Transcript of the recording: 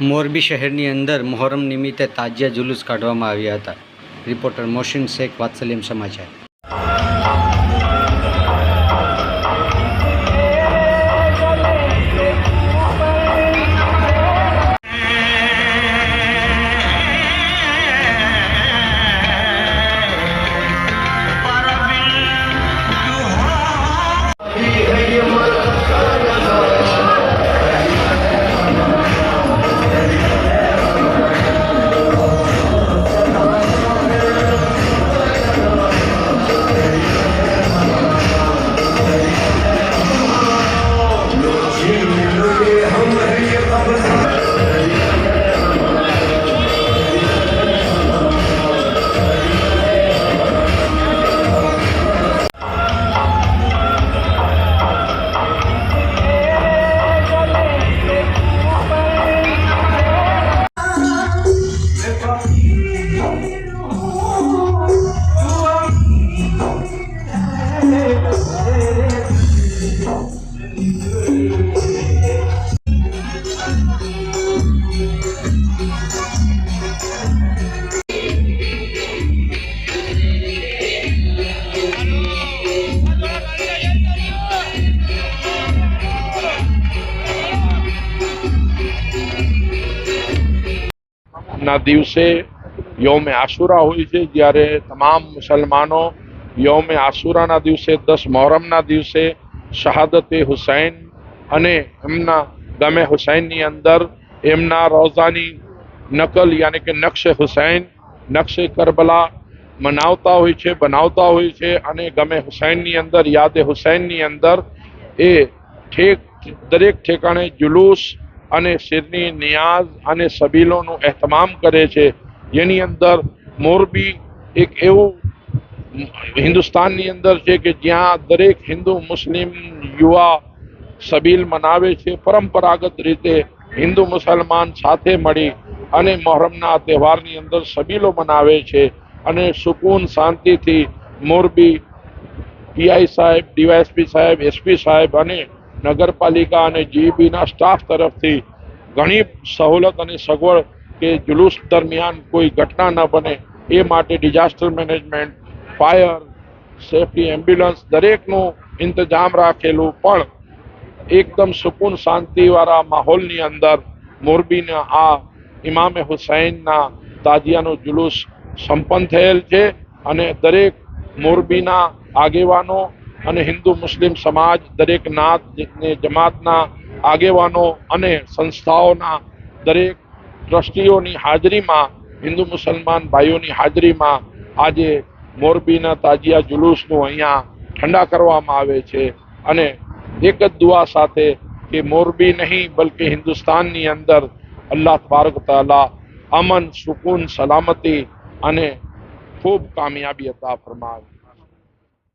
મોરબી શહેરની અંદર મોહરમ નિમિત્તે તાજિયા જુલુસ કાઢવામાં આવ્યા હતા. રિપોર્ટર મોશિન શેખ, વાત્સલ્યમ સમાચાર. ના દિવસે યૌમે આશુરા હોય છે, જ્યારે તમામ મુસલમાનો યોમે આશુરાના દિવસે, દસ મોહરમના દિવસે શહાદતે હુસૈન અને એમના ગમે હુસૈનની અંદર એમના રોઝાની નકલ યાની કે નકશે હુસૈન, નકશે કરબલા મનાવતા હોય છે, બનાવતા હોય છે અને ગમે હુસૈનની અંદર, યાદે હુસૈનની અંદર એ ઠેક, દરેક ઠેકાણે જુલુસ અને શિરની નિયાઝ અને સબીલોનું ehtamam કરે છે. જેની અંદર મોરબી એક એવું હિન્દુસ્તાનની અંદર છે કે જ્યાં દરેક હિન્દુ મુસ્લિમ યુવા સબીલ મનાવે છે, પરંપરાગત રીતે હિન્દુ મુસલમાન સાથે મળી અને મોહરમના તહેવારની અંદર સબીલો મનાવે છે અને સુકૂન શાંતિથી મોરબી પીઆઈ સાહેબ, ડીવાયએસપી સાહેબ, એસપી સાહેબ અને નગરપાલિકા અને જીઈબીના સ્ટાફ તરફથી ઘણી સહુલત અને સગવડ કે જુલુસ દરમિયાન કોઈ ઘટના ન બને, એ માટે disaster management fire safety ambulance દરેકનું ઇંતજામ રાખેલું. પણ એકદમ સુકૂન શાંતિવાળા માહોલની અંદર મોરબીના આ ઇમામે હુસૈનના તાજિયાનો જુલુસ સંપન્ન થયેલ છે અને દરેક મોરબીના આગેવાનો અને હિન્દુ મુસ્લિમ સમાજ, દરેક નાત જમાતના આગેવાનો અને સંસ્થાઓના દરેક ટ્રસ્ટીઓની હાજરીમાં, હિન્દુ મુસલમાન ભાઈઓની હાજરીમાં આજે મોરબીના તાજિયા જુલુસનું અહીંયા ઠંડા કરવામાં આવે છે. અને એક જ દુઆ સાથે કે મોરબી નહીં, બલકે હિન્દુસ્તાનની અંદર અલ્લાહ તબારક તાલા અમન, સુકૂન, સલામતી અને ખૂબ કામયાબી અતા ફરમાવે.